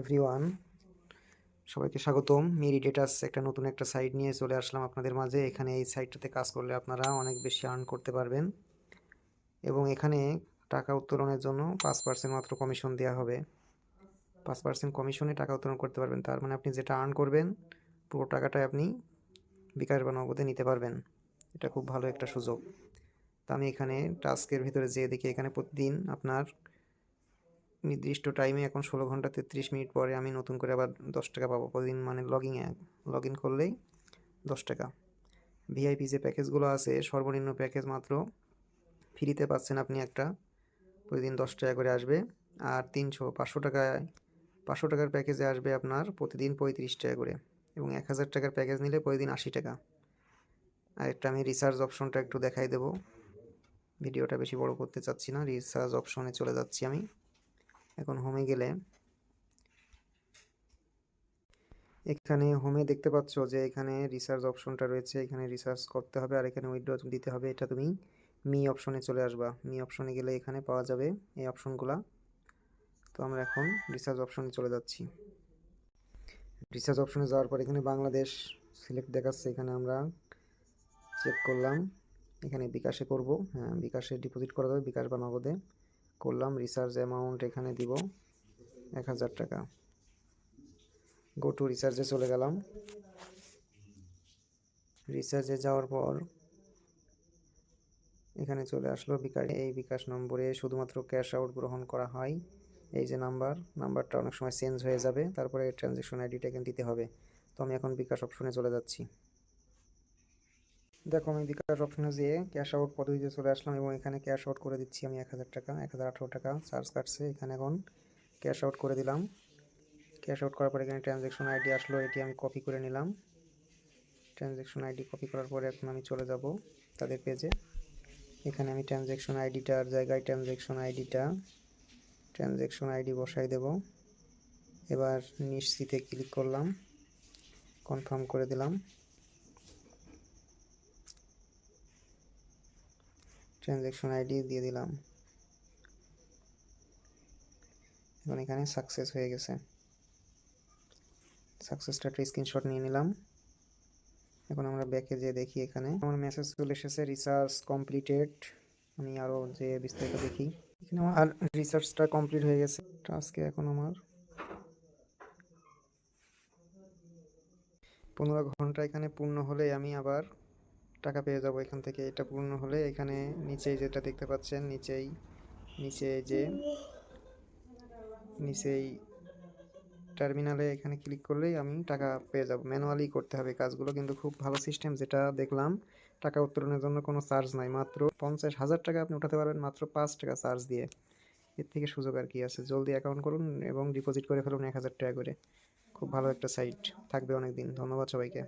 Everyone. সবাইকে স্বাগতম। Mary ডেটাস একটা নতুন একটা সাইট নিয়ে চলে আসলাম আপনাদের মাঝে। এখানে এই সাইটটাতে কাজ করলে আপনারা অনেক বেশি আর্ন করতে পারবেন। এবং এখানে টাকা উত্তোলনের জন্য পাঁচ পার্সেন্ট মাত্র কমিশন দেওয়া হবে। পাঁচ পার্সেন্ট কমিশনে টাকা উত্তোলন করতে পারবেন। তার মানে আপনি যেটা আর্ন করবেন, পুরো টাকাটাই আপনি বিকাশ বা নগদে নিতে পারবেন। এটা খুব ভালো একটা সুযোগ। তা আমি এখানে টাস্কের ভিতরে যেয়ে দেখি, এখানে প্রতিদিন আপনার নির্দিষ্ট টাইমে এখন ষোলো ঘণ্টা তেত্রিশ মিনিট পরে আমি নতুন করে আবার দশ টাকা পাবো। প্রতিদিন মানে লগ লগিংয়ে লগ ইন করলেই দশ টাকা। ভিআইপি যে প্যাকেজগুলো আছে, সর্বনিম্ন প্যাকেজ মাত্র ফ্রিতে পাচ্ছেন আপনি একটা। প্রতিদিন দশ টাকা করে আসবে। আর তিনশো, পাঁচশো টাকায়, পাঁচশো টাকার প্যাকেজে আসবে আপনার প্রতিদিন পঁয়ত্রিশ টাকা করে। এবং এক হাজার টাকার প্যাকেজ নিলে প্রতিদিন আশি টাকা। আর একটা আমি রিচার্জ অপশনটা একটু দেখাই দেবো। ভিডিওটা বেশি বড় করতে চাচ্ছি না রিচার্জ অপশনে চলে যাচ্ছি আমি। এখন হোমে গেলে এখানে হোমে দেখতে পাচ্ছ যে এখানে রিসার্চ অপশনটা রয়েছে, এখানে রিসার্চ করতে হবে আর এখানে উইড্রো দিতে হবে। এটা তুমি মি অপশনে চলে আসবা। মি অপশনে গেলে এখানে পাওয়া যাবে এই অপশনগুলা তো আমরা এখন রিসার্চ অপশনে চলে যাচ্ছি। রিসার্চ অপশনে যাওয়ার পর এখানে বাংলাদেশ সিলেক্ট দেখাচ্ছে। এখানে আমরা চেক করলাম। এখানে বিকাশে করব। হ্যাঁ বিকাশে ডিপোজিট করা যাবে বিকাশ বা নগদে। করলাম রিচার্জ অ্যামাউন্ট এখানে দিব এক হাজার টাকা। গো টু রিচার্জে চলে গেলাম। রিচার্জে যাওয়ার পর এখানে চলে আসলো বিকাশ। এই বিকাশ নম্বরে শুধুমাত্র ক্যাশ আউট গ্রহণ করা হয়। এই যে নাম্বার নাম্বারটা অনেক সময় চেঞ্জ হয়ে যাবে। তারপরে ট্রানজ্যাকশন আইডিটা এখানে দিতে হবে। তো আমি এখন বিকাশ অপশনে চলে যাচ্ছি। দেখো আমি বিকাশ অপশনে যেয়ে ক্যাশ আউট পদ্ধতিতে চলে আসলাম এবং এখানে ক্যাশ আউট করে দিচ্ছি আমি এক হাজার টাকা, এক হাজার আঠারো টাকা চার্জ কাটছে। এখানে এখন ক্যাশ আউট করে দিলাম। ক্যাশ আউট করার পরে এখানে ট্রানজ্যাকশন আইডি আসলো, এটি আমি কপি করে নিলাম। ট্রানজ্যাকশন আইডি কপি করার পরে এখন আমি চলে যাব তাদের পেজে এখানে আমি ট্রানজ্যাকশন আইডিটার জায়গায় ট্রানজ্যাকশন আইডিটা ট্রানজ্যাকশন আইডি বসাই দেব। এবার নিশ্চিতে ক্লিক করলাম কনফার্ম করে দিলাম। ট্রানজ্যাকশন আইডি দিয়ে দিলাম। এখন এখানে সাকসেস হয়ে গেছে। সাকসেসটা একটা স্ক্রিনশট নিয়ে নিলাম। এখন আমরা ব্যাকে যেয়ে দেখি এখানে। আমার মেসেজ চলে এসেছে রিসার্চ কমপ্লিটেড আমি আরও যে বিস্তারিত দেখি। এখানে আমার রিসার্চটা কমপ্লিট হয়ে গেছে। আজকে এখন আমার পনেরো ঘণ্টা এখানে পূর্ণ হলে আমি আবার টাকা পেয়ে যাব এখান থেকে, এটা পূর্ণ হলে এখানে নিচেই যেটা দেখতে পাচ্ছেন, নিচেই, নিচে যে, নিচেই টার্মিনালে এখানে ক্লিক করলেই আমি টাকা পেয়ে যাব। ম্যানুয়ালি করতে হবে কাজগুলো, কিন্তু খুব ভালো সিস্টেম যেটা দেখলাম, টাকা উত্তোলনের জন্য কোনো চার্জ নাই। মাত্র পঞ্চাশ হাজার টাকা আপনি উঠাতে পারবেন, মাত্র পাঁচ টাকা চার্জ দিয়ে। এর থেকে সুযোগ আর কি আছে। জলদি অ্যাকাউন্ট করুন এবং ডিপোজিট করে ফেলুন এক হাজার টাকা করে। খুব ভালো একটা সাইট থাকবে অনেক দিন ধন্যবাদ সবাইকে।